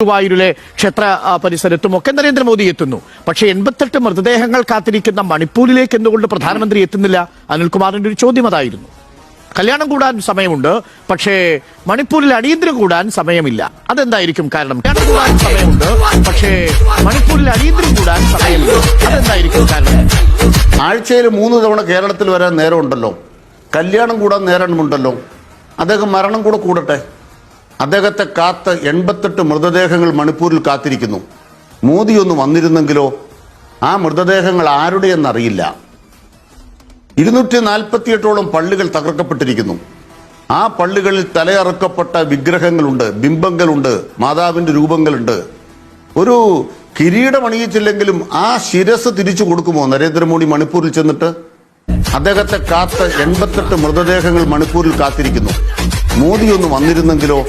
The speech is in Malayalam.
ഗുരുവായൂരിലെ ക്ഷേത്ര പരിസരത്തും ഒക്കെ നരേന്ദ്രമോദി എത്തുന്നു. പക്ഷേ എൺപത്തെട്ട് മൃതദേഹങ്ങൾ കാത്തിരിക്കുന്ന മണിപ്പൂരിലേക്ക് എന്തുകൊണ്ട് പ്രധാനമന്ത്രി എത്തുന്നില്ല? അനിൽകുമാറിന്റെ ഒരു ചോദ്യം അതായിരുന്നു. കല്യാണം കൂടാൻ സമയമുണ്ട് പക്ഷേ മണിപ്പൂരിൽ അടിയന്തരം കൂടാൻ സമയമില്ല. അതെന്തായിരിക്കും കാരണം? കല്യാണം കൂടാൻ സമയമുണ്ട് പക്ഷേ മണിപ്പൂരിൽ അടിയന്തരം കൂടാൻ സമയമില്ല. അതെന്തായിരിക്കും കാരണം? ആഴ്ചയിൽ മൂന്ന് തവണ കേരളത്തിൽ വരാൻ നേരമുണ്ടല്ലോ. കല്യാണം കൂടാൻ നേരമുണ്ടല്ലോ. അദ്ദേഹം മരണം കൂടെ കൂടട്ടെ. അദ്ദേഹത്തെ കാത്ത് എൺപത്തെട്ട് മൃതദേഹങ്ങൾ മണിപ്പൂരിൽ കാത്തിരിക്കുന്നു. മോദി ഒന്ന് വന്നിരുന്നെങ്കിലോ ആ മൃതദേഹങ്ങൾ ആരുടെയെന്നറിയില്ല. ഇരുന്നൂറ്റി നാൽപ്പത്തിയെട്ടോളം പള്ളികൾ തകർക്കപ്പെട്ടിരിക്കുന്നു. ആ പള്ളികളിൽ തലയറക്കപ്പെട്ട വിഗ്രഹങ്ങളുണ്ട് ബിംബങ്ങളുണ്ട് മാതാവിന്റെ രൂപങ്ങളുണ്ട്. ഒരു കിരീടം അണിയിച്ചില്ലെങ്കിലും ആ ശിരസ് തിരിച്ചു കൊടുക്കുമോ നരേന്ദ്രമോദി മണിപ്പൂരിൽ ചെന്നിട്ട്? അദ്ദേഹത്തെ കാത്ത് എൺപത്തെട്ട് മൃതദേഹങ്ങൾ മണിപ്പൂരിൽ കാത്തിരിക്കുന്നു. മോദി വന്നിരുന്നെങ്കിലോ?